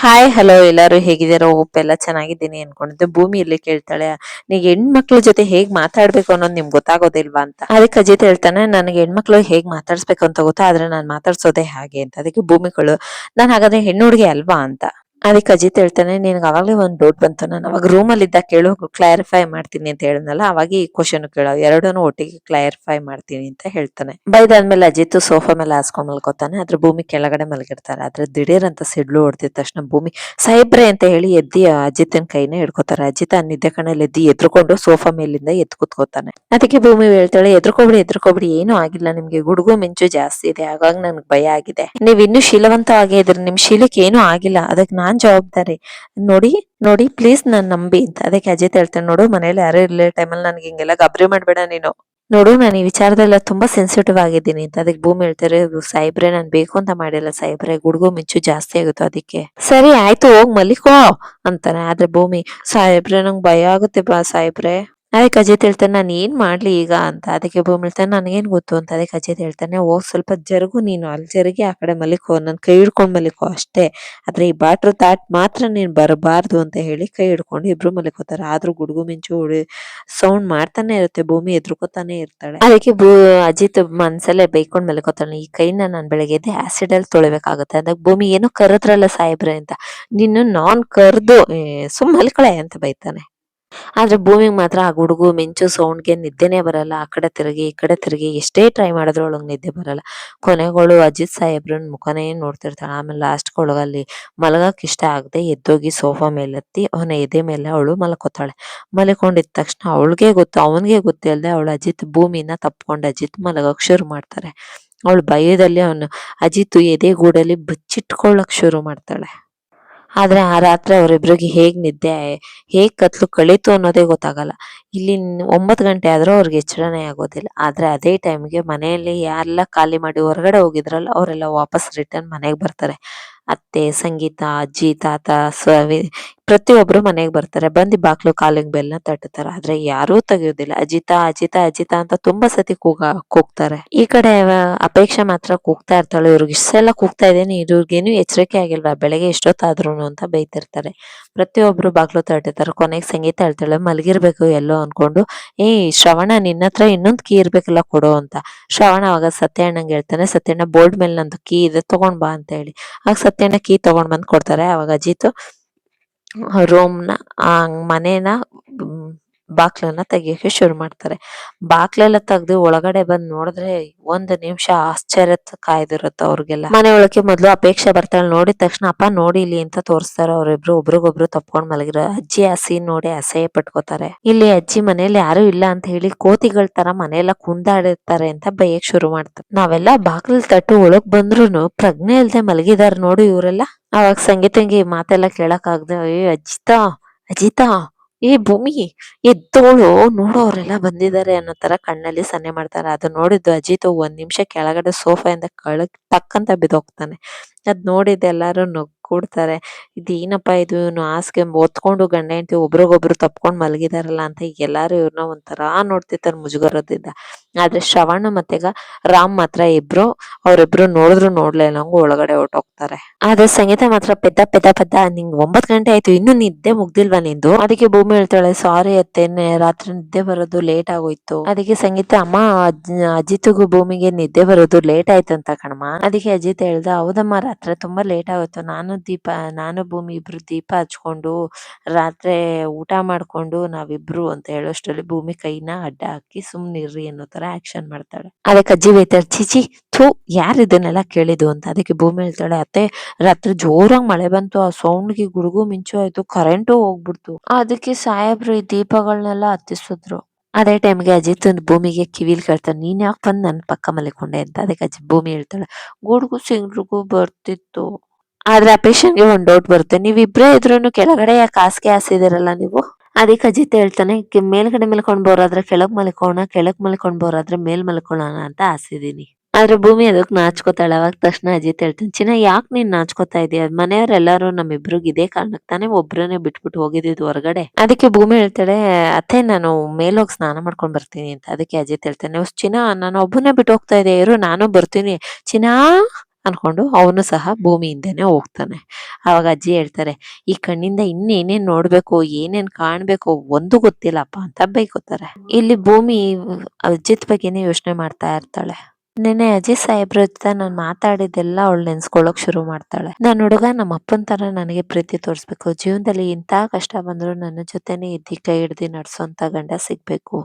Hi hello ಎಲ್ಲರೂ ಹೇಗಿದ್ದೀರೋ? Hope ಎಲ್ಲ ಚೆನ್ನಾಗಿದ್ದೀನಿ ಅನ್ಕೊಂಡಿದ್ದೆ. ಭೂಮಿ ಇಲ್ಲಿ ಕೇಳ್ತಾಳೆ? ನೀಗ ಹೆಣ್ಮಕ್ಳ ಜೊತೆ ಹೇಗ್ ಮಾತಾಡ್ಬೇಕು ಅನ್ನೋದು ನಿಮ್ಗೆ ಗೊತ್ತಾಗೋದಿಲ್ವಾ ಅಂತ. ಅದಕ್ಕೆ ಅಜಿತ್ ಹೇಳ್ತಾನೆ, ನನಗೆ ಹೆಣ್ಮಕ್ಳು ಹೇಗ್ ಮಾತಾಡ್ಸ್ಬೇಕು ಅಂತ ಗೊತ್ತಾ? ಆದ್ರೆ ನಾನು ಮಾತಾಡ್ಸೋದೇ ಹಾಗೆ ಅಂತ. ಅದಕ್ಕೆ ಭೂಮಿಗಳು, ನಾನ್ ಹಾಗಾದ್ರೆ ಹೆಣ್ಣು ಹುಡುಗಿ ಅಲ್ವಾ? ಅಂತ. ಅದಕ್ಕೆ ಅಜಿತ್ ಹೇಳ್ತಾನೆ, ನಿನ್ಗೆ ಅವಾಗಲೇ ಒಂದು ಡೌಟ್ ಬಂತು. ನಾನು ಅವಾಗ ರೂಮಲ್ಲಿ ಇದ್ದಾಗ ಕೇಳೋ ಕ್ಲಾರಿಫೈ ಮಾಡ್ತೀನಿ ಅಂತ ಹೇಳಿದ್ನಲ್ಲ, ಅವಾಗ ಈ ಕ್ವಶನ್ ಕೇಳೋ. ಎರಡನ್ನೂ ಒಟ್ಟಿಗೆ ಕ್ಲಾರಿಫೈ ಮಾಡ್ತೀನಿ ಅಂತ ಹೇಳ್ತಾನೆ. ಬೈದಾದ್ಮೇಲೆ ಅಜಿತ್ ಸೋಫಾ ಮೇಲೆ ಹಾಸ್ಕೊಂಡ್ ಮಲ್ಕೋತಾನೆ. ಅದ್ರ ಭೂಮಿ ಕೆಳಗಡೆ ಮಲಗಿರ್ತಾರೆ. ಆದ್ರೆ ದಿಢೀರ್ ಅಂತ ಸಿಡ್ಲು ಹೊಡೆದಿದ ತಕ್ಷಣ ಭೂಮಿ ಸೈಬ್ರೆ ಅಂತ ಹೇಳಿ ಎದ್ದಿ ಅಜಿತನ್ ಕೈನ ಹಿಡ್ಕೋತಾರೆ. ಅಜಿತ್ ಆ ನಿದ್ದೆ ಕಣ್ಣಲ್ಲಿ ಎದ್ದಿ ಎದ್ರುಕೊಂಡು ಸೋಫಾ ಮೇಲಿಂದ ಎದ್ದು ಕುತ್ಕೋತಾನೆ. ಅದಕ್ಕೆ ಭೂಮಿ ಹೇಳ್ತಾಳೆ, ಎದ್ರುಕೋಬಿಡಿ ಎದ್ರುಕೋಬಿಡಿ. ಏನೂ ಆಗಿಲ್ಲ. ನಿಮ್ಗೆ ಗುಡುಗು ಮಿಂಚು ಜಾಸ್ತಿ ಇದೆ. ಹಾಗಾಗಿ ನನ್ಗೆ ಭಯ ಆಗಿದೆ. ನೀವ್ ಇನ್ನೂ ಶೀಲವಂತವಾಗಿ ಇದ್ರೆ. ನಿಮ್ ಶೀಲಕ್ಕೆ ಏನೂ ಆಗಿಲ್ಲ. ಅದಕ್ಕೆ ನಾನ್ ಜವಾಬ್ದಾರಿ. ನೋಡಿ ನೋಡಿ ಪ್ಲೀಸ್ ನಾನ್ ನಂಬಿ ಅಂತ. ಅದಕ್ಕೆ ಅಜಿತ್ ಹೇಳ್ತೇನೆ, ನೋಡು ಮನೇಲಿ ಯಾರು ಇರ್ಲಿ ಟೈಮಲ್ಲಿ ನನ್ಗೆ ಹಿಂಗೆಲ್ಲ ಗಬ್ರಿ ಮಾಡ್ಬೇಡ ನೀನು. ನೋಡು, ನಾನು ಈ ವಿಚಾರದಲ್ಲ ತುಂಬಾ ಸೆನ್ಸಿಟಿವ್ ಆಗಿದ್ದೀನಿ ಅಂತ. ಅದಕ್ಕೆ ಭೂಮಿ ಹೇಳ್ತಾರೆ ಸಾಯಿಬ್ರೆ ನಾನ್ ಬೇಕು ಅಂತ ಮಾಡಿಲ್ಲ ಸಾಯಿಬ್ರೆ ಗುಡುಗು ಮಿಂಚು ಜಾಸ್ತಿ ಆಗುತ್ತೆ ಅದಕ್ಕೆ. ಸರಿ, ಆಯ್ತು, ಹೋಗ್ ಮಲಿಕೋ ಅಂತಾನೆ. ಆದ್ರೆ ಭೂಮಿ ಸಾಯಿಬ್ರೆ ನಂಗೆ ಭಯ ಆಗುತ್ತೆ ಬಾ ಸಾಯಿಬ್ರೆ ಅದಕ್ಕೆ ಅಜಿತ್ ಹೇಳ್ತಾನೆ ನಾನು ಏನ್ ಮಾಡ್ಲಿ ಈಗ ಅಂತ. ಅದಕ್ಕೆ ಭೂಮಿ ಹೇಳ್ತಾನೆ ನನಗೇನ್ ಗೊತ್ತು ಅಂತ ಅದಕ್ಕೆ ಅಜಿತ್ ಹೇಳ್ತಾನೆ ಓ ಸ್ವಲ್ಪ ಜರುಗು ನೀನು ಅಲ್ಲಿ ಜರುಗಿ ಆ ಕಡೆ ಮಲಿಕೋ ನನ್ ಕೈ ಹಿಡ್ಕೊಂಡ್ ಮಲಿಕೋ ಅಷ್ಟೇ. ಆದ್ರೆ ಈ ಬಾಟ್ರು ತಾಟ್ ಮಾತ್ರ ನೀನ್ ಬರಬಾರ್ದು ಅಂತ ಹೇಳಿ ಕೈ ಹಿಡ್ಕೊಂಡು ಇಬ್ರು ಮಲಿಕೋತಾರೆ ಆದ್ರೂ ಗುಡುಗು ಮಿಂಚು ಸೌಂಡ್ ಮಾಡ್ತಾನೆ ಇರುತ್ತೆ, ಭೂಮಿ ಎದ್ರುಕೋತಾನೆ ಇರ್ತಾಳೆ. ಅದಕ್ಕೆ ಭೂ, ಅಜಿತ್ ಮನ್ಸಲ್ಲೇ ಬೈಕೊಂಡ್ ಮಲಿಕೋತಾನೆ ಈ ಕೈನ ನಾನ್ ಬೆಳಗ್ಗೆ ಆಸಿಡ್ ಅಲ್ಲಿ ತೊಳಿಬೇಕಾಗುತ್ತೆ. ಅದಕ್ಕೆ ಭೂಮಿ ಏನೋ ಕರದ್ರಲ್ಲ ಸಾಹೇಬ್ರೆ ಅಂತ. ನಿನ್ನ ನಾನ್ ಕರ್ದು ಸುಮ್ ಮಲ್ಕೊಳೆ ಅಂತ ಬೈತಾನೆ. ಆದ್ರೆ ಭೂಮಿಗೆ ಮಾತ್ರ ಆ ಗುಡುಗು, ಮಿಂಚು, ಸೌಂಡ್ಗೆ ನಿದ್ದೆನೆ ಬರಲ್ಲ. ಆ ಕಡೆ ತಿರುಗಿ, ಈ ಕಡೆ ತಿರುಗಿ ಎಷ್ಟೇ ಟ್ರೈ ಮಾಡಿದ್ರು ಅವಳಂಗ್ ನಿದ್ದೆ ಬರಲ್ಲ. ಕೊನೆಗಳು ಅಜಿತ್ ಸಾಹೇಬ್ರನ್ ಮುಖನೇ ನೋಡ್ತಿರ್ತಾಳೆ. ಆಮೇಲೆ ಲಾಸ್ಟ್ ಅಲ್ಲಿ ಮಲಗಕ್ ಇಷ್ಟ ಆಗದೆ ಎದ್ದೋಗಿ ಸೋಫಾ ಮೇಲೆತ್ತಿ ಅವನ ಎದೆ ಮೇಲೆ ಅವಳು ಮಲ್ಕೋತಾಳೆ. ಮಲ್ಕೊಂಡಿದ ತಕ್ಷಣ ಅವಳಿಗೆ ಗೊತ್ತು, ಅವನಿಗೆ ಗೊತ್ತಿಲ್ಲದೆ ಅವಳು ಅಜಿತ್ ಭೂಮಿನ ತಪ್ಕೊಂಡು ಅಜಿತ್ ಮಲಗಕ್ ಶುರು ಮಾಡ್ತಾರೆ. ಅವಳು ಭಯದಲ್ಲಿ ಅವನು ಅಜಿತ್ ಎದೆ ಗೂಡಲ್ಲಿ ಬಚ್ಚಿಟ್ಕೊಳ್ಳಕ್ ಶುರು ಮಾಡ್ತಾಳೆ. ಆದ್ರೆ ಆ ರಾತ್ರಿ ಅವರಿಬ್ಬರಿಗೆ ಹೇಗ್ ನಿದ್ದೆ ಹೇಗ್ ಕತ್ಲು ಕಳೀತು ಅನ್ನೋದೇ ಗೊತ್ತಾಗಲ್ಲ. ಇಲ್ಲಿ ಒಂಬತ್ತು ಗಂಟೆ ಆದ್ರೂ ಅವ್ರಿಗೆ ಎಚ್ಚರನೇ ಆಗೋದಿಲ್ಲ. ಆದ್ರೆ ಅದೇ ಟೈಮ್ಗೆ ಮನೆಯಲ್ಲಿ ಯಾರೆಲ್ಲ ಖಾಲಿ ಮಾಡಿ ಹೊರಗಡೆ ಹೋಗಿದ್ರಲ್ಲ, ಅವರೆಲ್ಲ ವಾಪಸ್ ರಿಟರ್ನ್ ಮನೆಗೆ ಬರ್ತಾರೆ. ಅತ್ತೆ, ಸಂಗೀತ, ಅಜ್ಜಿ, ತಾತ ಸವಿ ಪ್ರತಿಯೊಬ್ರು ಮನೆಗೆ ಬರ್ತಾರೆ. ಬಂದು ಬಾಕ್ಲು ಕಾಲಿಗೆ ಬೆಲ್ನ ತಟ್ಟುತ್ತಾರೆ ಆದ್ರೆ ಯಾರೂ ತೆಗೆಯೋದಿಲ್ಲ. ಅಜಿತಾ ಅಜಿತಾ ಅಜಿತಾ ಅಂತ ತುಂಬಾ ಸತಿ ಕೂಗ, ಕೂಗ್ತಾರೆ. ಈ ಕಡೆ ಅಪೇಕ್ಷೆ ಮಾತ್ರ ಕೂಗ್ತಾ ಇರ್ತಾಳೆ. ಇವ್ರಿಗೆ ಇಷ್ಟೆಲ್ಲ ಕೂಗ್ತಾ ಇದೇನೆ ಇವ್ರಿಗೇನು ಎಚ್ಚರಿಕೆ ಆಗಿಲ್ವಾ ಬೆಳಗ್ಗೆ ಎಷ್ಟೊತ್ತಾದ್ರು ಅಂತ ಬೈತಿರ್ತಾರೆ ಪ್ರತಿಯೊಬ್ರು ಬಾಗ್ಲು ತಟ್ಟಿರ್ತಾರೆ. ಕೊನೆಗೆ ಸಂಗೀತ ಹೇಳ್ತಾಳೆ. ಮಲಗಿರ್ಬೇಕು ಎಲ್ಲೋ ಅನ್ಕೊಂಡು, ಏ, ಶ್ರವಣ, ನಿನ್ನ ಹತ್ರ ಇನ್ನೊಂದ್ ಕೀ ಇರ್ಬೇಕಲ್ಲ ಕೊಡು ಅಂತ. ಶ್ರವಣ ಅವಾಗ ಸತ್ಯಣ್ಣಂಗೆ ಹೇಳ್ತಾನೆ. ಸತ್ಯಣ್ಣ ಬೋರ್ಡ್ ಮೇಲೆ ನಂದು ಕೀ ಇದೆ, ತಗೊಂಡ್ ಬಾ ಅಂತ ಹೇಳಿ. ಆಗ ಸತ್ಯಣ್ಣ ಕೀ ತಗೊಂಡ್ ಬಂದ್ ಕೊಡ್ತಾರೆ. ಅವಾಗ ಅಜಿತ್ ರೂಮ್ನ ಆ ಮನೇನ ಮ್, ಬಾಕ್ಲನ್ನ ತೆಗಿಯಕ್ಕೆ ಶುರು ಮಾಡ್ತಾರೆ. ಬಾಕ್ಲೆಲ್ಲ ತೆಗೆದು ಒಳಗಡೆ ಬಂದ್ ನೋಡಿದ್ರೆ ಒಂದ್ ನಿಮಿಷ ಆಶ್ಚರ್ಯ ಕಾಯ್ದಿರುತ್ತೆ ಅವ್ರಿಗೆಲ್ಲ. ಮನೆ ಒಳಕ್ಕೆ ಮೊದ್ಲು ಅಪೇಕ್ಷೆ ಬರ್ತಾಳೆ ನೋಡಿದ ತಕ್ಷಣ, ಅಪ್ಪ ನೋಡಿ ಇಲ್ಲಿ ಅಂತ ತೋರಿಸ್ತಾರೆ ಅವ್ರಿಬ್ರು ಒಬ್ರಿಗೊಬ್ರು ತಪ್ಕೊಂಡ್ ಮಲಗಿರೋ ಅಜ್ಜಿ ಆ ನೋಡಿ ಅಸಹ್ಯ ಪಟ್ಕೋತಾರೆ. ಇಲ್ಲಿ ಅಜ್ಜಿ ಮನೇಲಿ ಯಾರು ಇಲ್ಲ ಅಂತ ಹೇಳಿ ಕೋತಿಗಳ ತರ ಮನೆಯೆಲ್ಲ ಕುಂದಾಡಿರ್ತಾರೆ ಅಂತ ಬೈಯಕ್ ಶುರು ಮಾಡ್ತಾರೆ. ನಾವೆಲ್ಲ ಬಾಕ್ಲ ತಟ್ಟು ಒಳಗ್ ಬಂದ್ರು ಪ್ರಜ್ಞೆ ಇಲ್ದೆ ಮಲಗಿದಾರ ನೋಡು ಇವರೆಲ್ಲ. ಅವಾಗ ಸಂಗೀತಂಗಿ ಮಾತೆಲ್ಲ ಕೇಳಕ್ ಆಗ್ದೆ, ಅಯ್ಯೋ ಅಜ್ಜಿತ ಅಜಿತಾ ಏ ಭೂಮಿ ಎದ್ದೋಳು ನೋಡೋರೆಲ್ಲ ಬಂದಿದ್ದಾರೆ ಅನ್ನೋ ತರ ಕಣ್ಣಲ್ಲಿ ಸನ್ನೆ ಮಾಡ್ತಾರೆ. ಅದು ನೋಡಿದ್ದು ಅಜಿತ್ ಒಂದ್ ನಿಮಿಷ ಕೆಳಗಡೆ ಸೋಫಾ ಇಂದ ಕೆಳಗ್ ಟಕ್ ಅಂತ ಬಿದ್ದೋಗ್ತಾನೆ. ಅದ್ ನೋಡಿದ್ ಎಲ್ಲಾರು ನಗ್ಗೂಡ್ತಾರೆ. ಇದೇನಪ್ಪ ಇದು? ಇವ್ನು ಹಾಸ್ಗೆ ಒತ್ಕೊಂಡು ಗಂಡ ಹೆಂಡತಿ ಒಬ್ರಿಗೊಬ್ರು ತಪ್ಕೊಂಡ್ ಮಲಗಿದಾರಲ್ಲ ಅಂತ ಎಲ್ಲಾರು ಇವ್ರನ್ನ ಒಂಥರಾ ನೋಡ್ತಿರ್ತಾರೆ ಮುಜುಗರದಿಂದ. ಆದ್ರೆ ಶ್ರವಣ ಮತ್ತೆಗ ರಾಮ್ ಮಾತ್ರ ಇಬ್ರು, ಅವ್ರಿಬ್ರು ನೋಡಿದ್ರು ನೋಡ್ಲೇ ಇಲ್ಲ, ಹಂಗ ಒಳಗಡೆ ಹೊರ್ಟೋಗ್ತಾರೆ. ಆದ್ರೆ ಸಂಗೀತ ಮಾತ್ರ ಪೆದ್ದ ಪೆದ್ದ ಪೆದ್ದ, ನಿಂಗ್ ಒಂಬತ್ ಗಂಟೆ ಆಯ್ತು, ಇನ್ನು ನಿದ್ದೆ ಮುಗ್ದಿಲ್ವಾ ನಿಂದು? ಅದಕ್ಕೆ ಭೂಮಿ ಹೇಳ್ತಾಳೆ, ಸಾರಿ ಅತ್ತೇನೆ ರಾತ್ರಿ ನಿದ್ದೆ ಬರೋದು ಲೇಟ್ ಆಗೋಯ್ತು. ಅದಕ್ಕೆ ಸಂಗೀತ, ಅಮ್ಮ, ಅಜ್- ಅಜಿತ್ಗೂ ಭೂಮಿಗೆ ನಿದ್ದೆ ಬರೋದು ಲೇಟ್ ಆಯ್ತು ಅಂತ ಕಣಮ್ಮ. ಅದಕ್ಕೆ ಅಜಿತ್ ಹೇಳ್ದ, ಹೌದಮ್ಮ, ರಾತ್ರಿ ತುಂಬಾ ಲೇಟ್ ಆಗೋಯ್ತು. ನಾನು ದೀಪ, ನಾನು ಭೂಮಿ ಇಬ್ರು ದೀಪ ಹಚ್ಕೊಂಡು, ರಾತ್ರಿ ಊಟ ಮಾಡ್ಕೊಂಡು ನಾವಿಬ್ರು ಅಂತ ಹೇಳೋಷ್ಟರಲ್ಲಿ ಭೂಮಿ ಕೈನ ಅಡ್ಡ ಹಾಕಿ ಸುಮ್ನಿರ್ರಿ ಅನ್ನೋ ಆಕ್ಷನ್ ಮಾಡ್ತಾಳೆ. ಅದಕ್ಕೆ ಅಜ್ಜಿ ಬೈತಾರೆ ಚಿಚಿ ಥೂ, ಯಾರು ಇದನ್ನೆಲ್ಲ ಕೇಳಿದ್ದು? ಅಂತ. ಅದಕ್ಕೆ ಭೂಮಿ ಹೇಳ್ತಾಳೆ, ಅತ್ತೆ, ರಾತ್ರಿ ಜೋರಾಗಿ ಮಳೆ ಬಂತು, ಆ ಸೌಂಡ್ಗೆ ಗುಡುಗು ಮಿಂಚು ಆಯ್ತು ಕರೆಂಟು ಹೋಗ್ಬಿಡ್ತು. ಅದಕ್ಕೆ ಸಾಹೇಬ್ರು ಈ ದೀಪಗಳನ್ನೆಲ್ಲ ಹತ್ತಿಸಿದ್ರು. ಅದೇ ಟೈಮ್ಗೆ ಅಜಿತ್ ಭೂಮಿಗೆ ಕಿವಿಲ್ ಕೇಳ್ತಾನೆ ನೀನ್ ಯಾಕೆ ಬಂದು ನನ್ನ ಪಕ್ಕ ಮಲಿಕೊಂಡೆ? ಅಂತ. ಅದಕ್ಕೆ ಅಜ್ಜಿ ಭೂಮಿ ಹೇಳ್ತಾಳೆ, ಗುಡುಗು ಸಿಂಗ್ರಿಗೂ ಬರ್ತಿತ್ತು. ಆದ್ರೆ ಆ ಪೇಷಂಟ್ಗೆ ಒಂದ್ ಡೌಟ್ ಬರುತ್ತೆ. ನೀವಿಬ್ರೇ ಇದ್ರೂ ಕೆಳಗಡೆ ಯಾಕೆ ಹಾಸಿಗೆ ಹಾಸಿದಿರಲ್ಲ ನೀವು? ಅದಕ್ಕೆ ಅಜಿತ್ ಹೇಳ್ತಾನೆ, "ಕೆ- ಮೇಲ್ಗಡೆ ಮಲ್ಕೊಂಡ್ ಬೋರಾದ್ರೆ ಕೆಳಗ್ ಮಲ್ಕೋಣ, ಕೆಳಗ್ ಮಲ್ಕೊಂಡ್ ಬೋರಾದ್ರೆ ಮೇಲ್ ಮಲ್ಕೊಳ್ಳೋಣ ಅಂತ ಆಸಿದೀನಿ ಆದ್ರೆ ಭೂಮಿ ಅದಕ್ ನಾಚ್ಕೋತಾಳೆ. ಅವಾಗ ತಕ್ಷಣ ಅಜಿತ್ ಹೇಳ್ತಾನೆ, ಚಿನ್ನ, ಯಾಕೆ ನೀನ್ ನಾಚ್ಕೋತಾ ಇದೀಯ? ಮನೆಯವರೆಲ್ಲರೂ ನಮ್ಮಿಬ್ರಿಗೆ ಇದೇ ಕಾರಣಕ್ಕೆ ತಾನೇ ಒಬ್ರನ್ನೇ ಬಿಟ್ಬಿಟ್ಟು ಹೋಗಿದ್ದು ಹೊರಗಡೆ. ಅದಕ್ಕೆ ಭೂಮಿ ಹೇಳ್ತಾಳೆ, ಅತ್ತೆ, ನಾನು ಮೇಲೋಗಿ ಸ್ನಾನ ಮಾಡ್ಕೊಂಡ್ ಬರ್ತೀನಿ ಅಂತ. ಅದಕ್ಕೆ ಅಜಿತ್ ಹೇಳ್ತಾನೆ "ಉಸ್ ಚಿನ್ನ, ನಾನು ಒಬ್ಬನೇ ಬಿಟ್ಟು ಹೋಗ್ತಾ ಇದ್ದೆ ಇರು, ನಾನು ಬರ್ತೀನಿ. ಚಿನ್ನಾ ಅನ್ಕೊಂಡು ಅವನು ಸಹ ಭೂಮಿ ಹಿಂದೆನೆ ಹೋಗ್ತಾನೆ. ಅವಾಗ ಅಜ್ಜಿ ಹೇಳ್ತಾರೆ, ಈ ಕಣ್ಣಿಂದ ಇನ್ನೇನೇನ್ ನೋಡ್ಬೇಕು, ಏನೇನ್ ಕಾಣ್ಬೇಕು ಒಂದು ಗೊತ್ತಿಲ್ಲಪ್ಪ ಅಂತ ಬೈಕೋತಾರೆ. ಇಲ್ಲಿ ಭೂಮಿ ಅಜ್ಜಿತ್ ಬಗ್ಗೆನೇ ಯೋಚನೆ ಮಾಡ್ತಾ ಇರ್ತಾಳೆ. ನೆನ್ನೆ ಅಜಿತ್ ಸಾಹೇಬ್ರ ಜೊತೆ ನಾನು ಮಾತಾಡಿದ್ದೆಲ್ಲ ಅವಳು ನೆನ್ಸ್ಕೊಳಕ್ ಶುರು ಮಾಡ್ತಾಳೆ. ನನ್ನ ಹುಡುಗ ನಮ್ಮ ಅಪ್ಪನ ತರ ನನಗೆ ಪ್ರೀತಿ ತೋರಿಸ್ಬೇಕು. ಜೀವನದಲ್ಲಿ ಇಂತ ಕಷ್ಟ ಬಂದ್ರು ನನ್ನ ಜೊತೆನೆ ಇದ್ದಿ, ಕೈ ಹಿಡ್ದಿ ನಡ್ಸೋಂತ ಗಂಡ ಸಿಗ್ಬೇಕು.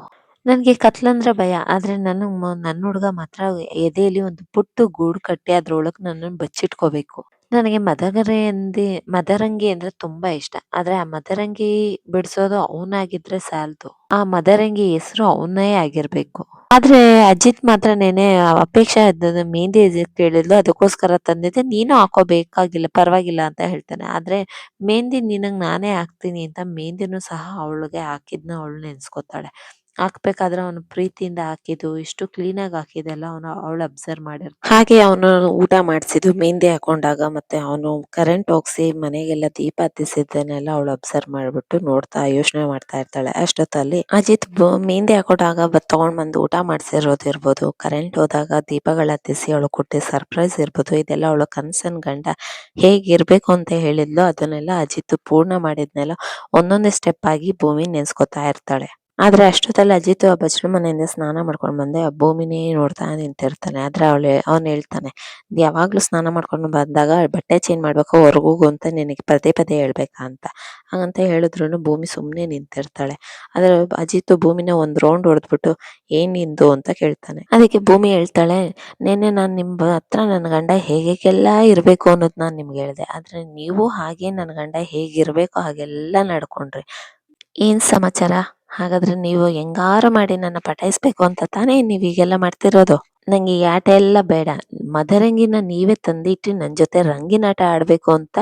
ನನ್ಗೆ ಕತ್ಲಂದ್ರೆ ಭಯ. ಆದ್ರೆ ನನ್ನ ಮ- ನನ್ನ ಹುಡುಗ ಮಾತ್ರ ಎದೆಯಲ್ಲಿ ಒಂದು ಪುಟ್ಟು ಗೂಡು ಕಟ್ಟಿ ಅದ್ರೊಳಗ್ ನನ್ನನ್ನು ಬಚ್ಚಿಟ್ಕೋಬೇಕು. ನನಗೆ ಮದಗರೆಯಂದಿ ಮದರಂಗಿ ಅಂದ್ರೆ ತುಂಬಾ ಇಷ್ಟ. ಆದ್ರೆ ಆ ಮದರಂಗಿ ಬಿಡಿಸೋದು ಅವನಾಗಿದ್ರೆ ಸಾಲದು. ಆ ಮದರಂಗಿ ಹೆಸರು ಅವನೇ ಆಗಿರ್ಬೇಕು. ಆದ್ರೆ ಅಜಿತ್ ಮಾತ್ರ ನೆನೆ ಅಪೇಕ್ಷೆ ಇದ್ದದ್ದು ಮೆಹಂದಿ ಕೇಳಿದ್ಲು, ಅದಕ್ಕೋಸ್ಕರ ತಂದಿದ್ದೆ. ನೀನು ಹಾಕೋಬೇಕಾಗಿಲ್ಲ, ಪರವಾಗಿಲ್ಲ ಅಂತ ಹೇಳ್ತಾನೆ. ಆದ್ರೆ ಮೆಹಂದಿ ನಿನಗ್ ನಾನೇ ಹಾಕ್ತೀನಿ ಅಂತ ಮೆಹಂದಿನೂ ಸಹ ಅವಳಿಗೆ ಹಾಕಿದ್ನ, ಅವಳು ನೆನ್ಸ್ಕೊತಾಳೆ. ಹಾಕ್ಬೇಕಾದ್ರೆ ಅವನು ಪ್ರೀತಿಯಿಂದ ಹಾಕಿದ್ದು, ಎಷ್ಟು ಕ್ಲೀನ್ ಆಗಿ ಹಾಕಿದೆಲ್ಲ ಅವನು, ಅವಳು ಅಬ್ಸರ್ವ್ ಮಾಡಿರ್ತಾಳೆ. ಹಾಗೆ ಅವನು ಊಟ ಮಾಡಿಸಿದ್ದು ಮೆಹಂದಿ ಹಾಕೊಂಡಾಗ ಮತ್ತೆ ಅವನು ಕರೆಂಟ್ ಹೋಗ್ಸಿ ಮನೆಗೆಲ್ಲ ದೀಪ ಹತ್ತಿಸಿದ್ದನ್ನೆಲ್ಲ ಅವಳು ಅಬ್ಸರ್ವ್ ಮಾಡ್ಬಿಟ್ಟು ನೋಡ್ತಾ, ಯೋಚನೆ ಮಾಡ್ತಾ ಇರ್ತಾಳೆ. ಅಷ್ಟೊತ್ತಲ್ಲಿ ಅಜಿತ್ ಮೆಹಂದಿ ಹಾಕೊಂಡಾಗ ಬತ್ ತಗೊಂಡ್ ಬಂದು ಊಟ ಮಾಡಿಸಿರೋದಿರ್ಬೋದು ಕರೆಂಟ್ ಹೋದಾಗ ದೀಪಗಳ ಹತ್ತಿಸಿ ಅವಳು ಕೊಟ್ಟಿ ಸರ್ಪ್ರೈಸ್ ಇರ್ಬೋದು, ಇದೆಲ್ಲ ಅವಳು ಕನ್ಸನ್ ಗಂಡ. ಹೇಗಿರ್ಬೇಕು ಅಂತ ಹೇಳಿದ್ಲು, ಅದನ್ನೆಲ್ಲ ಅಜಿತ್ ಪೂರ್ಣ ಮಾಡಿದ್ನೆಲ್ಲ ಒಂದೊಂದೇ ಸ್ಟೆಪ್ ಆಗಿ ಭೂಮಿ ನೆನ್ಸ್ಕೊತಾ ಇರ್ತಾಳೆ. ಆದ್ರೆ ಅಷ್ಟೊತ್ತಲ್ಲಿ ಅಜಿತ್ ಬಚ್ಚಲು ಮನೆಯಿಂದ ಸ್ನಾನ ಮಾಡ್ಕೊಂಡು ಬಂದೆ. ಭೂಮಿನೇ ನೋಡ್ತಾ ನಿಂತಿರ್ತಾನೆ. ಆದ್ರೆ ಅವಳು ಅವನು ಹೇಳ್ತಾನೆ ಯಾವಾಗ್ಲೂ ಸ್ನಾನ ಮಾಡ್ಕೊಂಡು ಬಂದಾಗ ಬಟ್ಟೆ ಚೇಂಜ್ ಮಾಡ್ಬೇಕು, ಹೊರಗೋಗು ಅಂತ ನಿನಗೆ ಪದೇ ಪದೇ ಹೇಳ್ಬೇಕಾ ಅಂತ. ಹಂಗಂತ ಹೇಳಿದ್ರು ಭೂಮಿ ಸುಮ್ನೆ ನಿಂತಿರ್ತಾಳೆ. ಆದ್ರೆ ಅಜಿತ್ ಭೂಮಿನ ಒಂದ್ ರೌಂಡ್ ಹೊಡೆದ್ಬಿಟ್ಟು, ಏನ್ ನಿಂದು? ಅಂತ ಕೇಳ್ತಾನೆ. ಅದಕ್ಕೆ ಭೂಮಿ ಹೇಳ್ತಾಳೆ, ನಿನ್ನೆ ನಾನ್ ನಿಮ್ ಹತ್ರ ನನ್ ಗಂಡ ಹೇಗೆಲ್ಲ ಇರಬೇಕು ಅನ್ನೋದ್ ನಾನ್ ನಿಮ್ಗೆ ಹೇಳ್ದೆ. ಆದ್ರೆ ನೀವು ಹಾಗೆ ನನ್ ಗಂಡ ಹೇಗಿರ್ಬೇಕು ಹಾಗೆಲ್ಲ ನಡ್ಕೊಂಡ್ರಿ. ಏನ್ ಸಮಾಚಾರ? ಹಾಗಾದ್ರೆ ನೀವು ಹೆಂಗಾರು ಮಾಡಿ ನನ್ನ ಪಟಾಯಿಸ್ಬೇಕು ಅಂತ ತಾನೇ ನೀವು ಈಗೆಲ್ಲ ಮಾಡ್ತಿರೋದು? ನಂಗೆ ಈ ಆಟ ಎಲ್ಲ ಬೇಡ. ಮದರಂಗಿನ ನೀವೇ ತಂದಿಟ್ಟು ನನ್ ಜೊತೆ ರಂಗಿನ ಆಟ ಆಡ್ಬೇಕು ಅಂತ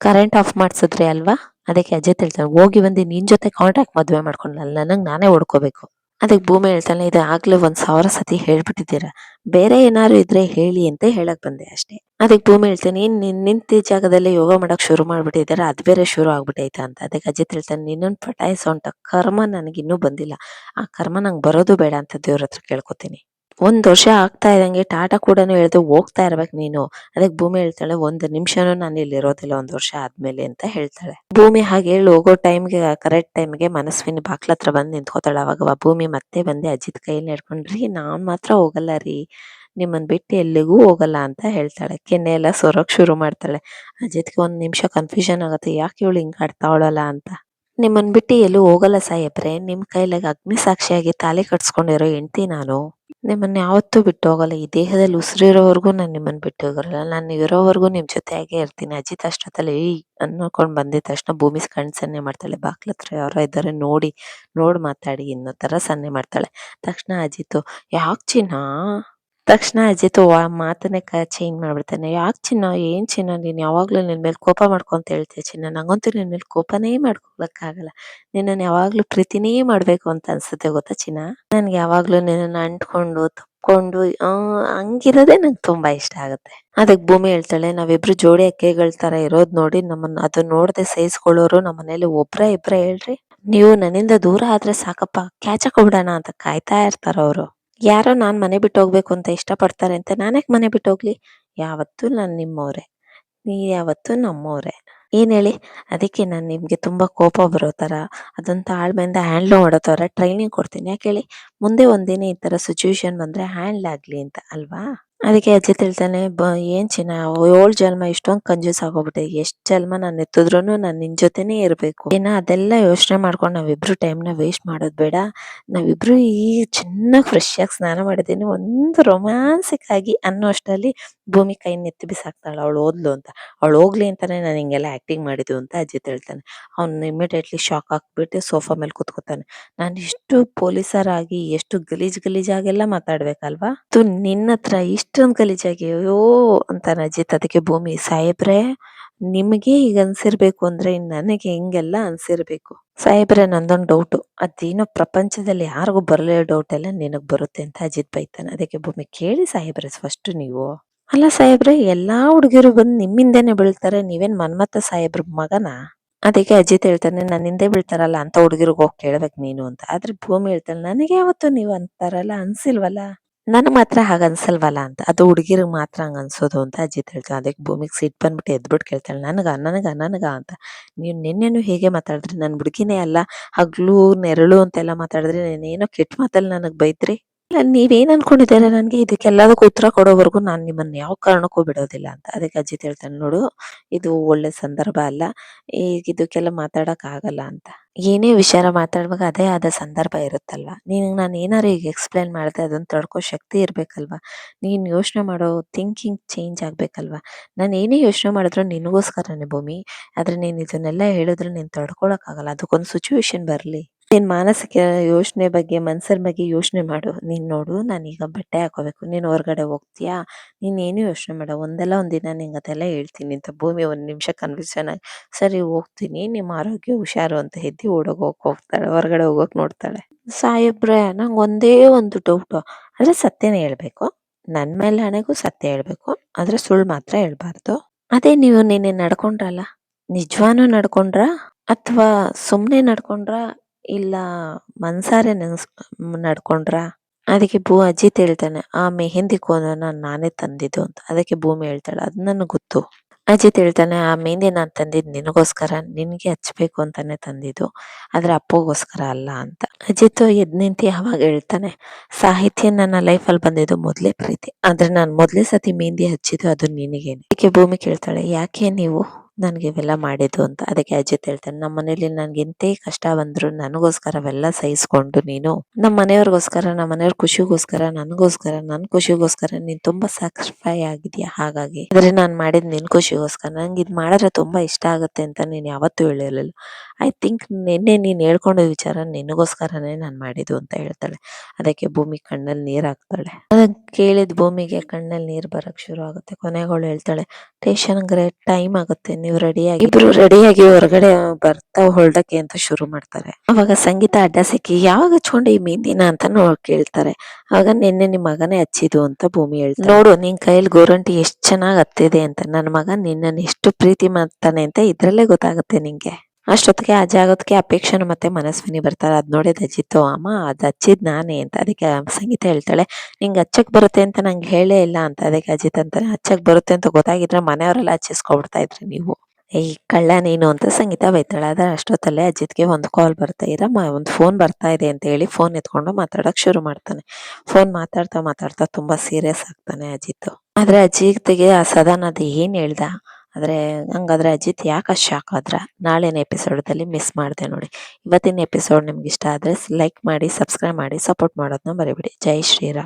ಕರೆಂಟ್ ಆಫ್ ಮಾಡ್ಸಿದ್ರೆ ಅಲ್ವಾ? ಅದಕ್ಕೆ ಅಜಯ್ ತಿಳ್ತಾನೆ ಹೋಗಿ ಬಂದು ನಿನ್ ಜೊತೆ ಕಾಂಟ್ಯಾಕ್ಟ್ ಮದ್ವೆ ಮಾಡ್ಕೊಂಡಲ್ಲ ನನಗೆ ನಾನೇ ಹೊಡ್ಕೋಬೇಕು ಅದಕ್ಕೆ ಭೂಮಿ ಹೇಳ್ತಾನೆ, ಇದು ಆಗ್ಲೇ ಒಂದ್ ಸಾವಿರ ಸತಿ ಹೇಳ್ಬಿಟ್ಟಿದ್ದೀರಾ. ಬೇರೆ ಏನಾದ್ರು ಇದ್ರೆ ಹೇಳಿ ಅಂತ ಹೇಳಕ್ ಬಂದೆ ಅಷ್ಟೇ. ಅದಕ್ಕೆ ಭೂಮಿ ಹೇಳ್ತಾನೆ, ನೀನ್ ನಿಂತ ಜಾಗದಲ್ಲಿ ಯೋಗ ಮಾಡಕ್ ಶುರು ಮಾಡ್ಬಿಟ್ಟಿದಾರೆ ಅದ್ ಬೇರೆ ಶುರು ಆಗ್ಬಿಟ್ಟೈತ ಅಂತ. ಅದಕ್ಕೆ ಅಜಿತ್ ಹೇಳ್ತಾನೆ, ನಿನ್ನನ್ ಪಟಾಯಿಸೋ ಅಂತ ಕರ್ಮ ನನಗೆ ಇನ್ನೂ ಬಂದಿಲ್ಲ. ಆ ಕರ್ಮ ನಂಗೆ ಬರೋದು ಬೇಡ ಅಂತ ದೇವ್ರ ಹತ್ರ ಕೇಳ್ಕೊತೀನಿ. ಒಂದ್ ವರ್ಷ ಆಗ್ತಾ ಇದ್ದಂಗೆ ಟಾಟಾ ಕೂಡ ಹೇಳ್ದು ಹೋಗ್ತಾ ಇರ್ಬೇಕು ನೀನು. ಅದಕ್ಕೆ ಭೂಮಿ ಹೇಳ್ತಾಳೆ, ಒಂದ್ ನಿಮಿಷನೂ ನಾನು ಇಲ್ಲಿ ಇರೋದಿಲ್ಲ, ಒಂದ್ ವರ್ಷ ಆದ್ಮೇಲೆ ಅಂತ ಹೇಳ್ತಾಳೆ. ಭೂಮಿ ಹಾಗೆ ಹೇಳಿ ಹೋಗೋ ಟೈಮ್ಗೆ ಕರೆಕ್ಟ್ ಟೈಮ್ಗೆ ಮನಸ್ವಿನ ಬಾಕ್ಲ ಹತ್ರ ಬಂದು ನಿಂತ್ಕೋತಾಳೆ. ಅವಾಗ ಭೂಮಿ ಮತ್ತೆ ಬಂದು ಅಜಿತ್ ಕೈಯಲ್ಲಿ ಹಿಡ್ಕೊಂಡ್ರಿ ನಾನ್ ಮಾತ್ರ ಹೋಗಲ್ಲ ರೀ, ನಿಮ್ಮನ್ ಬಿಟ್ಟು ಎಲ್ಲಿಗೂ ಹೋಗಲ್ಲ ಅಂತ ಹೇಳ್ತಾಳೆ. ಕೆನ್ನೆ ಎಲ್ಲ ಸೊರಕ್ ಶುರು ಮಾಡ್ತಾಳೆ. ಅಜಿತ್ಗೆ ಒಂದ್ ನಿಮಿಷ ಕನ್ಫ್ಯೂಷನ್ ಆಗುತ್ತೆ, ಯಾಕೆ ಇವಳು ಹಿಂಗ್ ಆಡ್ತಾವಳಲ್ಲ ಅಂತ. ನಿಮ್ಮನ್ ಬಿಟ್ಟು ಎಲ್ಲೂ ಹೋಗಲ್ಲ ಸಾಹೇಬ್ರೆ ನಿಮ್ ಕೈಲಾಗ ಅಗ್ನಿ ಸಾಕ್ಷಿಯಾಗಿ ತಾಲಿ ಕಟ್ಸ್ಕೊಂಡಿರೋ ಹೆಂಡ್ತಿ ನಾನು. ನಿಮ್ಮನ್ನ ಯಾವತ್ತೂ ಬಿಟ್ಟು ಹೋಗಲ್ಲ. ಈ ದೇಹದಲ್ಲಿ ಉಸಿರಿರೋವರೆಗೂ ನಾನು ನಿಮ್ಮನ್ನ ಬಿಟ್ಟು ಹೋಗಲ್ಲ. ನಾನು ಇರೋವರೆಗೂ ನಿಮ್ ಜೊತೆಯಾಗೆ ಇರ್ತೀನಿ. ಅಜಿತ್ ಅಷ್ಟೊತ್ತಲ್ಲಿ, ಏಯ್ ಅನ್ಕೊಂಡ್ ಬಂದಿದ ತಕ್ಷಣ ಭೂಮಿ ಕಣ್ ಸನ್ನೆ ಮಾಡ್ತಾಳೆ. ಬಾಕ್ಲತ್ರ ಯಾರೋ ಇದ್ದಾರೆ, ನೋಡಿ, ನೋಡ್ ಮಾತಾಡಿ ಅನ್ನೋ ತರ ಸನ್ನೆ ಮಾಡ್ತಾಳೆ. ತಕ್ಷಣ ಅಜಿತ್, ಯಾಕ್ ಚಿನ್ನ? ತಕ್ಷಣ ಅಜಿತ್ ವಾ- ಮಾತನ್ನ ಚೇಂಜ್ ಮಾಡ್ಬಿಡ್ತಾನೆ. ಯಾಕೆ ಚಿನ್ನ, ಏನ್ ಚಿನ್ನ? ನೀನ್ ಯಾವಾಗ್ಲೂ ನಿನ್ ಮೇಲೆ ಕೋಪ ಮಾಡ್ಕೊಂತ ಹೇಳ್ತೀಯ ಚಿನ್ನ. ನಂಗಂತೂ ನಿನ್ ಮೇಲೆ ಕೋಪನೇ ಮಾಡ್ಕೊಳಕ್ಕಾಗಲ್ಲ. ನಿನ್ನ ನಿನ್ನನ್ ಯಾವಾಗ್ಲೂ ಪ್ರೀತಿನೇ ಮಾಡ್ಬೇಕು ಅಂತ ಅನ್ಸುತ್ತೆ ಗೊತ್ತಾ ಚಿನ್ನ? ನನ್ಗೆ ಯಾವಾಗ್ಲೂ ನಿನ್ನನ್ನ ಅಂಟ್ಕೊಂಡು ಆ, ಹಂಗಿರೋದೇ ನಂಗೆ ತುಂಬಾ ಇಷ್ಟ ಆಗುತ್ತೆ. ಅದಕ್ ಭೂಮಿ ಹೇಳ್ತಾಳೆ, ನಾವಿಬ್ರು ಜೋಡಿ ಅಕ್ಕೆಗಳ ತರ ಇರೋದ್ ನೋಡಿ ನಮ್ಮನ್ನ ಅದು ನೋಡದೆ ಸಹಿಸ್ಕೊಳ್ಳೋರು ನಮ್ಮ ಮನೇಲಿ ಒಬ್ರ ಇಬ್ರ ಹೇಳ್ರಿ. ನೀವು ನನ್ನಿಂದ ದೂರ ಆದ್ರೆ ಸಾಕಪ್ಪ ಕ್ಯಾಚಕ್ ಅಂತ ಕಾಯ್ತಾ ಇರ್ತಾರ ಅವ್ರು ಯಾರೋ ನಾನ್ ಮನೆ ಬಿಟ್ಟು ಹೋಗ್ಬೇಕು ಅಂತ ಇಷ್ಟ ಪಡ್ತಾರೆ ಅಂತ ನಾನ್ಯಾಕ್ ಮನೆ ಬಿಟ್ಟು ಹೋಗ್ಲಿ? ಯಾವತ್ತೂ ನಾನ್ ನಿಮ್ಮವ್ರೆ. ನೀ ಯಾವತ್ತೂ ನಮ್ಮವ್ರೆ. ಏನ್ ಹೇಳಿ? ಅದಕ್ಕೆ ನಾನ್ ನಿಮ್ಗೆ ತುಂಬಾ ಕೋಪ ಬರೋ ತರ, ಅದಂತ ತಾಳ್ಮೆಯಿಂದ ಹ್ಯಾಂಡ್ಲ್ ಮಾಡೋ ತರ ಟ್ರೈನಿಂಗ್ ಕೊಡ್ತೀನಿ. ಯಾಕೆ ಹೇಳಿ? ಮುಂದೆ ಒಂದಿನ ಈ ತರ ಸಿಚುವೇಶನ್ ಬಂದ್ರೆ ಹ್ಯಾಂಡ್ಲ್ ಆಗ್ಲಿ ಅಂತ, ಅಲ್ವಾ? ಅದಕ್ಕೆ ಅಜ್ಜಿ ತಿಳ್ತಾನೆ, ಬ, ಏನ್ ಚಿನ್ನ? ಏಳ್ ಜನ್ಮ ಇಷ್ಟೊಂದ್ ಕಂಜೂಸ್ ಆಗೋಗ್ಬಿಟ್ಟೆ. ಎಷ್ಟ್ ಜನ್ಮ ನಾನ್ ಎತ್ತಿದ್ರುನು ನಾನ್ ನಿನ್ ಜೊತೆನೆ ಇರ್ಬೇಕು. ಏನ, ಅದೆಲ್ಲ ಯೋಚನೆ ಮಾಡ್ಕೊಂಡು ನಾವಿಬ್ರು ಟೈಮ್ನ ವೇಸ್ಟ್ ಮಾಡೋದ್ ಬೇಡ. ನಾವಿಬ್ರು ಈ ಚೆನ್ನಾಗ್ ಫ್ರೆಶ್ ಆಗಿ ಸ್ನಾನ ಮಾಡಿದೀನಿ ಒಂದು ರೊಮ್ಯಾನ್ಸಿಕ್ ಆಗಿ ಅನ್ನೋ ಅಷ್ಟರಲ್ಲಿ ಭೂಮಿ ಕೈ ನೆತ್ತಿ ಬಿಸಾಕ್ತಾಳ ಅವಳು ಓದ್ಲು ಅಂತ. ಅವಳು ಹೋಗ್ಲಿ ಅಂತಾನೆ ನಾನು ಹಿಂಗೆಲ್ಲ ಆಕ್ಟಿಂಗ್ ಮಾಡಿದ್ದು ಅಂತ ಅಜ್ಜಿ ತಿಳ್ತಾನೆ. ಅವ್ನು ಇಮಿಡಿಯೇಟ್ಲಿ ಶಾಕ್ ಹಾಕ್ಬಿಟ್ಟು ಸೋಫಾ ಮೇಲೆ ಕೂತ್ಕೋತಾನೆ. ನಾನು ಇಷ್ಟು ಪೊಲೀಸರಾಗಿ, ಎಷ್ಟು ಗಲೀಜ್ ಗಲೀಜಾಗೆಲ್ಲ ಮಾತಾಡ್ಬೇಕಲ್ವಾ? ತು ನಿನ್ನ ಹತ್ರ ಇಷ್ಟೊಂದ್ ಗಲೀಜಾಗಿ ಅಯ್ಯೋ ಅಂತ ನಜಿತ್ ಅದಕ್ಕೆ ಭೂಮಿ ಸಾಹೇಬ್ರೆ, ನಿಮಗೆ ಈಗ ಅನ್ಸಿರ್ಬೇಕು ಅಂದ್ರೆ ನನಗೆ ಹೆಂಗೆಲ್ಲ ಅನ್ಸಿರ್ಬೇಕು. ಸಾಹೇಬ್ರೆ, ನಂದೊಂದು ಡೌಟ್ ಅದೇನೋ ಪ್ರಪಂಚದಲ್ಲಿ ಯಾರಿಗೂ ಬರಲೇ ಡೌಟ್ ಎಲ್ಲ ನಿನಗ್ ಬರುತ್ತೆ ಅಂತ ಅಜಿತ್ ಬೈತಾನೆ. ಅದಕ್ಕೆ ಭೂಮಿ ಕೇಳಿ ಸಾಹೇಬ್ರೆ ಫಸ್ಟ್ ನೀವು. ಅಲ್ಲ ಸಾಹೇಬ್ರೆ, ಎಲ್ಲಾ ಹುಡುಗಿರು ಬಂದು ನಿಮ್ಮಿಂದನೇ ಬೀಳ್ತಾರೆ. ನೀವೇನ್ ಮನ್ಮತ್ತ ಸಾಹೇಬ್ರ ಮಗನ? ಅದಕ್ಕೆ ಅಜಿತ್ ಹೇಳ್ತಾನೆ, ನನ್ನಿಂದೇ ಬೀಳ್ತಾರಲ್ಲ ಅಂತ ಹುಡುಗಿರ್ಗ ಹೋಗ್ ಕೇಳ್ಬೇಕು ನೀನು ಅಂತ. ಆದ್ರೆ ಭೂಮಿ ಹೇಳ್ತಾಳೆ ನನಗೆ ಯಾವತ್ತು ನೀವು ಅಂತಾರಲ್ಲ, ಅನ್ಸಿಲ್ವಲ್ಲ? ನನಗ್ ಮಾತ್ರ ಹಾಗ ಅನ್ಸಲ್ವಲ್ಲ ಅಂತ. ಅದು ಹುಡುಗಿರಿಗೆ ಮಾತ್ರ ಹಂಗ ಅನ್ಸೋದು ಅಂತ ಅಜ್ಜಿ ಹೇಳ್ತಾಳೆ ಅದಕ್ಕೆ ಭೂಮಿಗೆ ಸಿಟ್ ಬಂದ್ಬಿಟ್ಟು ಎದ್ಬಿಟ್ಟು ಕೇಳ್ತಾಳೆ. ನನಗ ನನಗ ನನಗ ಅಂತ. ನೀವು ನಿನ್ನೆನು ಹೇಗೆ ಮಾತಾಡಿದ್ರಿ. ನನ್ ಹುಡುಗಿನೇ ಅಲ್ಲ. ಹಗ್ಲು, ನೆರಳು ಅಂತೆಲ್ಲ ಮಾತಾಡಿದ್ರಿ. ನೀನೇನೋ ಕೆಟ್ಟ ಮಾತಲ್ಲಿ ನನಗ್ ಬೈದ್ರಿ ಇಲ್ಲ ನೀವೇನ್ ಅನ್ಕೊಂಡಿದ್ದೀರ? ನನ್ಗೆ ಇದಕ್ಕೆಲ್ಲದಕ್ಕೂ ಉತ್ತರ ಕೊಡೋವರೆಗೂ ನಾನು ನಿಮ್ಮನ್ನ ಯಾವ ಕಾರಣಕ್ಕೂ ಬಿಡೋದಿಲ್ಲ ಅಂತ. ಅದಕ್ಕೆ ಅಜಿತ್ ಹೇಳ್ತಾನೆ, ನೋಡು, ಇದು ಒಳ್ಳೆ ಸಂದರ್ಭ ಅಲ್ಲ. ಈಗ ಇದಕ್ಕೆಲ್ಲ ಆಗಲ್ಲ ಅಂತ. ಏನೇ ವಿಚಾರ ಮಾತಾಡುವಾಗ ಅದೇ ಆದ ಸಂದರ್ಭ ಇರುತ್ತಲ್ವಾ? ನೀನ್, ನಾನು ಏನಾರು ಈಗ ಎಕ್ಸ್ಪ್ಲೇನ್ ಮಾಡಿದೆ ಅದನ್ನ ತಡ್ಕೋ ಶಕ್ತಿ ಇರ್ಬೇಕಲ್ವಾ? ನೀನ್ ಯೋಚನೆ ಮಾಡೋ ಥಿಂಕಿಂಗ್ ಚೇಂಜ್ ಆಗ್ಬೇಕಲ್ವಾ? ನಾನು ಏನೇ ಯೋಚನೆ ಮಾಡಿದ್ರು ನಿನಗೋಸ್ಕರನೇ ಭೂಮಿ. ಆದ್ರೆ ನೀನ್ ಇದನ್ನೆಲ್ಲ ಹೇಳಿದ್ರೆ ನೀನ್ ತಡ್ಕೊಳಕ್ ಆಗಲ್ಲ. ಅದಕ್ಕೊಂದು ಸಿಚುವೇಶನ್ ಬರ್ಲಿ. ನಿನ್ ಮಾನಸಿಕ ಯೋಚನೆ ಬಗ್ಗೆ, ಮನ್ಸಿನ ಬಗ್ಗೆ ಯೋಚನೆ ಮಾಡು. ನೀನ್ ನೋಡು, ನಾನೀಗ ಬಟ್ಟೆ ಹಾಕೋಬೇಕು. ನೀನ್ ಹೊರಗಡೆ ಹೋಗ್ತೀಯಾ? ನೀನ್ ಏನು ಯೋಚನೆ ಮಾಡ? ಒಂದಲ್ಲ ಒಂದಿನ ನಿಂಗೆ ಅದೆಲ್ಲ ಹೇಳ್ತೀನಿ ಅಂತ. ಭೂಮಿ ಒಂದ್ ನಿಮಿಷ ಕನ್ಫ್ಯೂಷನ್ ಆಗಿ, ಸರಿ, ಹೋಗ್ತೀನಿ. ನಿಮ್ಮ ಆರೋಗ್ಯ ಹುಷಾರು ಅಂತ ಹೆದ್ದಿ ಓಡೋಗೋಕೆ ಹೋಗ್ತಾಳೆ. ಹೊರಗಡೆ ಹೋಗೋಕ್ ನೋಡ್ತಾಳೆ. ಸಾಹೇಬ್ರೆ, ನಂಗ್ ಒಂದೇ ಒಂದು ಡೌಟ್ ಆದ್ರೆ ಸತ್ಯನೇ ಹೇಳ್ಬೇಕು. ನನ್ ಮೇಲೆ ಹಣೆಗೂ ಸತ್ಯ ಹೇಳ್ಬೇಕು. ಆದ್ರೆ ಸುಳ್ಳು ಮಾತ್ರ ಹೇಳ್ಬಾರ್ದು. ಅದೇ ನೀವು ನಿನ್ನೆ ನಡ್ಕೊಂಡ್ರಲ್ಲ? ನಿಜವಾನು ನಡ್ಕೊಂಡ್ರ? ಅಥವಾ ಸುಮ್ನೆ ನಡ್ಕೊಂಡ್ರ? ಇಲ್ಲ ಮನ್ಸಾರೆ ನೆನ್ಸ್, ನಡ್ಕೊಂಡ್ರ? ಅದಕ್ಕೆ ಭೂ ಅಜ್ಜಿ ಹೇಳ್ತಾನೆ, ಆ ಮೆಹಂದಿ ಕೋನನ ನಾನೇ ತಂದಿದ್ದು ಅಂತ. ಅದಕ್ಕೆ ಭೂಮಿ ಹೇಳ್ತಾಳೆ, ಅದ್ ನನ್ ಗೊತ್ತು. ಅಜ್ಜಿ ಹೇಳ್ತಾನೆ, ಆ ಮೆಹಂದಿ ನಾನ್ ತಂದಿದ್ ನಿನಗೋಸ್ಕರ ನಿನಗೆ ಹಚ್ಬೇಕು ಅಂತಾನೆ ತಂದಿದ್ದು, ಆದ್ರೆ ಅಪ್ಪಗೋಸ್ಕರ ಅಲ್ಲ ಅಂತ. ಅಜಿತ್ ಎದ್ ನಿಂತಿ ಅವಾಗ ಹೇಳ್ತಾನೆ, ಸಾಹಿತ್ಯ ನನ್ನ ಲೈಫ್ ಅಲ್ಲಿ ಬಂದಿದ್ದು ಮೊದ್ಲೇ ಪ್ರೀತಿ. ಆದ್ರೆ ನಾನ್ ಮೊದ್ಲೇ ಸತಿ ಮೆಹಂದಿ ಹಚ್ಚಿದ್ದು ಅದು ನಿನಗೇನೆ. ಅದಕ್ಕೆ ಭೂಮಿ ಕೇಳ್ತಾಳೆ, ಯಾಕೆ ನೀವು ನನ್ಗೆ ಇವೆಲ್ಲ ಮಾಡಿದ್ದು ಅಂತ. ಅದಕ್ಕೆ ಅಜಿತ್ ಹೇಳ್ತಾನೆ, ನಮ್ಮ ಮನೇಲಿ ನನ್ಗೆ ಎಂತೇ ಕಷ್ಟ ಬಂದ್ರು ನನಗೋಸ್ಕರ ಅವೆಲ್ಲ ಸಹಿಸ್ಕೊಂಡು ನೀನು, ನಮ್ಮ ಮನೆಯವ್ರಿಗೋಸ್ಕರ, ನಮ್ಮ ಮನೆಯವ್ರ ಖುಷಿಗೋಸ್ಕರ, ನನಗೋಸ್ಕರ, ನನ್ ಖುಷಿಗೋಸ್ಕರ ನೀನ್ ತುಂಬಾ ಸ್ಯಾಕ್ರಿಫೈ ಆಗಿದ್ಯಾ ಹಾಗಾಗಿ? ಆದ್ರೆ ನಾನು ಮಾಡಿದ್ ನಿನ್ ಖುಷಿಗೋಸ್ಕರ, ನಂಗೆ ಇದು ಮಾಡಿದ್ರೆ ತುಂಬಾ ಇಷ್ಟ ಆಗುತ್ತೆ ಅಂತ ನೀನ್ ಯಾವತ್ತೂ ಹೇಳಿರಲಿಲ್ಲ ಐ ಥಿಂಕ್ ನಿನ್ನೆ ನೀನ್ ಹೇಳ್ಕೊಂಡ ವಿಚಾರ ನಿನಗೋಸ್ಕರನೇ ನಾನು ಮಾಡಿದ್ದು ಅಂತ ಹೇಳ್ತಾಳೆ. ಅದಕ್ಕೆ ಭೂಮಿ ಕಣ್ಣಲ್ಲಿ ನೀರ್ ಹಾಕ್ತಾಳೆ. ಅದನ್ನ ಕೇಳಿದ್ ಭೂಮಿಗೆ ಕಣ್ಣಲ್ಲಿ ನೀರ್ ಬರಕ್ ಶುರು ಆಗುತ್ತೆ. ಕೊನೆಗಳು ಹೇಳ್ತಾಳೆ ಟೇಷನ್ಗೆ ಟೈಮ್ ಆಗುತ್ತೆ ನೀವು ರೆಡಿಯಾಗಿ ಇಬ್ರು ರೆಡಿಯಾಗಿ ಹೊರಗಡೆ ಬರ್ತಾ ಹೊರಡಕ್ಕೆ ಅಂತ ಶುರು ಮಾಡ್ತಾರೆ. ಅವಾಗ ಸಂಗೀತ ಅಡ್ಡ ಸಿಕ್ಕಿ ಯಾವಾಗ ಹಚ್ಕೊಂಡು ಈ ಅಂತ ನೋಡ್ ಕೇಳ್ತಾರೆ. ಆಗ ನಿನ್ನೆ ನಿಮ್ ಮಗನೇ ಹಚ್ಚಿದ್ದು ಅಂತ ಭೂಮಿ ಹೇಳ್ತಾರೆ. ನೋಡು, ನಿನ್ ಕೈಲಿ ಗೋರಂಟಿ ಎಷ್ಟ್ ಚೆನ್ನಾಗ್ ಹತ್ತಿದೆ ಅಂತ. ನನ್ ಮಗ ನಿನ್ನನ್ನು ಎಷ್ಟು ಪ್ರೀತಿ ಮಾಡ್ತಾನೆ ಅಂತ ಇದ್ರಲ್ಲೇ ಗೊತ್ತಾಗುತ್ತೆ ನಿಂಗೆ. ಅಷ್ಟೊತ್ತಿಗೆ ಆ ಜಾಗಕ್ಕೆ ಅಪೇಕ್ಷನು ಮತ್ತೆ ಮನಸ್ವಿನಿ ಬರ್ತಾರೆ. ಅದ್ ನೋಡಿದ ಅಜ್ಜಿತ್ತು ಅಮ್ಮ, ಅದ್ ಹಚ್ಚಿದ್ ನಾನೇ ಅಂತ. ಅದಕ್ಕೆ ಸಂಗೀತ ಹೇಳ್ತಾಳೆ, ನಿಂಗೆ ಹಚ್ಚಕ್ ಬರುತ್ತೆ ಅಂತ ನಂಗೆ ಹೇಳೇ ಇಲ್ಲ ಅಂತ. ಅದಕ್ಕೆ ಅಜಿತ್ ಅಂತಾನೆ, ಹಚ್ಚಕ್ ಬರುತ್ತೆ ಅಂತ ಗೊತ್ತಾಗಿದ್ರೆ ಮನೆಯವರೆಲ್ಲ ಹಚ್ಚಿಸ್ಕೊಬಿಡ್ತಾ ಇದ್ರಿ ನೀವು. ಈ ಕಳ್ಳ ನೀನು ಅಂತ ಸಂಗೀತ ಬೈತಾಳೆ. ಆದ್ರೆ ಅಷ್ಟೊತ್ತಲ್ಲೇ ಅಜಿತ್ಗೆ ಒಂದು ಕಾಲ್ ಬರ್ತಾ, ಇರಮ್ಮ, ಒಂದು ಫೋನ್ ಬರ್ತಾ ಇದೆ ಅಂತ ಹೇಳಿ ಫೋನ್ ಎತ್ಕೊಂಡು ಮಾತಾಡಕ್ ಶುರು ಮಾಡ್ತಾನೆ. ಫೋನ್ ಮಾತಾಡ್ತಾ ಮಾತಾಡ್ತಾ ತುಂಬಾ ಸೀರಿಯಸ್ ಆಗ್ತಾನೆ ಅಜಿತ್ ಆದ್ರೆ ಅಜಿತ್ಗೆ ಆ ಸದನ್ ಏನ್ ಹೇಳ್ದ? ಆದ್ರೆ ಹಂಗಾದ್ರೆ ಅಜಿತ್ ಯಾಕೆ ಶಾಕ್ ಆದ್ರ? ನಾಳಿನ ಎಪಿಸೋಡಲ್ಲಿ ಮಿಸ್ ಮಾಡಿದೆ ನೋಡಿ. ಇವತ್ತಿನ ಎಪಿಸೋಡ್ ನಿಮ್ಗೆ ಇಷ್ಟ ಆದ್ರೆ ಲೈಕ್ ಮಾಡಿ ಸಬ್ಸ್ಕ್ರೈಬ್ ಮಾಡಿ ಸಪೋರ್ಟ್ ಮಾಡೋದನ್ನ ಮರಿಬೇಡಿ. ಜೈ ಶ್ರೀರಾಮ್.